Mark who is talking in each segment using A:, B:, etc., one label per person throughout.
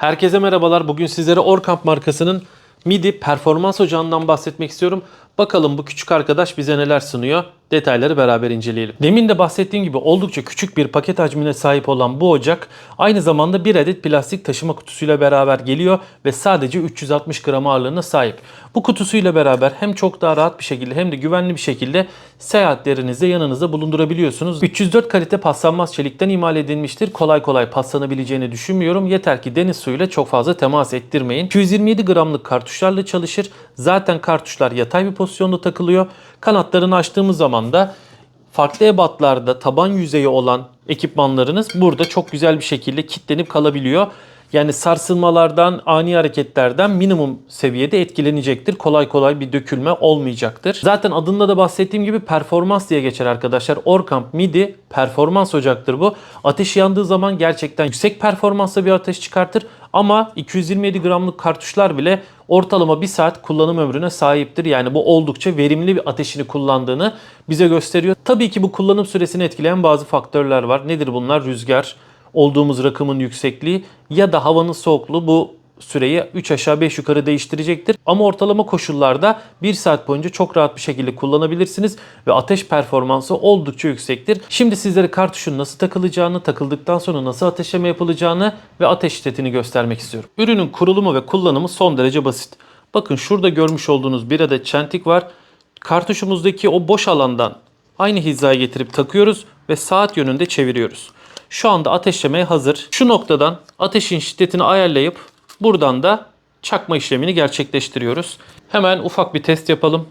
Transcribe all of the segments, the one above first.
A: Herkese merhabalar. Bugün sizlere Orkamp markasının MIDI performans ocağından bahsetmek istiyorum. Bakalım bu küçük arkadaş bize neler sunuyor. Detayları beraber inceleyelim. Demin de bahsettiğim gibi oldukça küçük bir paket hacmine sahip olan bu ocak aynı zamanda bir adet plastik taşıma kutusuyla beraber geliyor ve sadece 360 gram ağırlığına sahip. Bu kutusuyla beraber hem çok daha rahat bir şekilde hem de güvenli bir şekilde seyahatlerinizde yanınızda bulundurabiliyorsunuz. 304 kalite paslanmaz çelikten imal edilmiştir. Kolay kolay paslanabileceğini düşünmüyorum. Yeter ki deniz suyuyla çok fazla temas ettirmeyin. 227 gramlık kartuşlarla çalışır. Zaten kartuşlar yatay bir pozisyonda takılıyor. Kanatlarını açtığımız zaman da farklı ebatlarda taban yüzeyi olan ekipmanlarınız burada çok güzel bir şekilde kilitlenip kalabiliyor. Yani sarsılmalardan, ani hareketlerden minimum seviyede etkilenecektir. Kolay kolay bir dökülme olmayacaktır. Zaten adında da bahsettiğim gibi performans diye geçer arkadaşlar. Orkamp MIDI performans ocaktır bu. Ateş yandığı zaman gerçekten yüksek performansla bir ateş çıkartır. Ama 227 gramlık kartuşlar bile ortalama bir saat kullanım ömrüne sahiptir. Yani bu oldukça verimli bir ateşini kullandığını bize gösteriyor. Tabii ki bu kullanım süresini etkileyen bazı faktörler var. Nedir bunlar? Rüzgar, olduğumuz rakımın yüksekliği ya da havanın soğukluğu bu süreyi 3 aşağı 5 yukarı değiştirecektir. Ama ortalama koşullarda 1 saat boyunca çok rahat bir şekilde kullanabilirsiniz ve ateş performansı oldukça yüksektir. Şimdi sizlere kartuşun nasıl takılacağını, takıldıktan sonra nasıl ateşleme yapılacağını ve ateş şiddetini göstermek istiyorum. Ürünün kurulumu ve kullanımı son derece basit. Bakın şurada görmüş olduğunuz bir adet çentik var. Kartuşumuzdaki o boş alandan aynı hizaya getirip takıyoruz ve saat yönünde çeviriyoruz. Şu anda ateşlemeye hazır. Şu noktadan ateşin şiddetini ayarlayıp buradan da çakma işlemini gerçekleştiriyoruz. Hemen ufak bir test yapalım.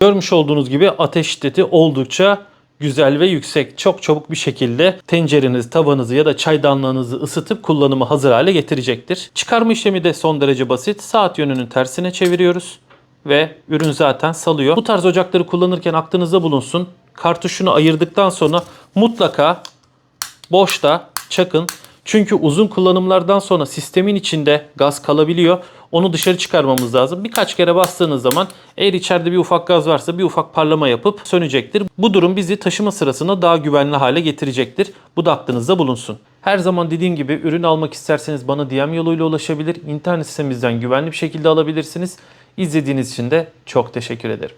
A: Görmüş olduğunuz gibi ateş şiddeti oldukça güzel ve yüksek. Çok çabuk bir şekilde tencerenizi, tavanızı ya da çaydanlığınızı ısıtıp kullanımı hazır hale getirecektir. Çıkarma işlemi de son derece basit. Saat yönünün tersine çeviriyoruz ve ürün zaten salıyor. Bu tarz ocakları kullanırken aklınızda bulunsun. Kartuşunu ayırdıktan sonra mutlaka boşta çakın. Çünkü uzun kullanımlardan sonra sistemin içinde gaz kalabiliyor. Onu dışarı çıkarmamız lazım. Birkaç kere bastığınız zaman eğer içeride bir ufak gaz varsa bir ufak parlama yapıp sönecektir. Bu durum bizi taşıma sırasında daha güvenli hale getirecektir. Bu da aklınızda bulunsun. Her zaman dediğim gibi ürün almak isterseniz bana DM yoluyla ulaşabilir. İnternet sitemizden güvenli bir şekilde alabilirsiniz. İzlediğiniz için de çok teşekkür ederim.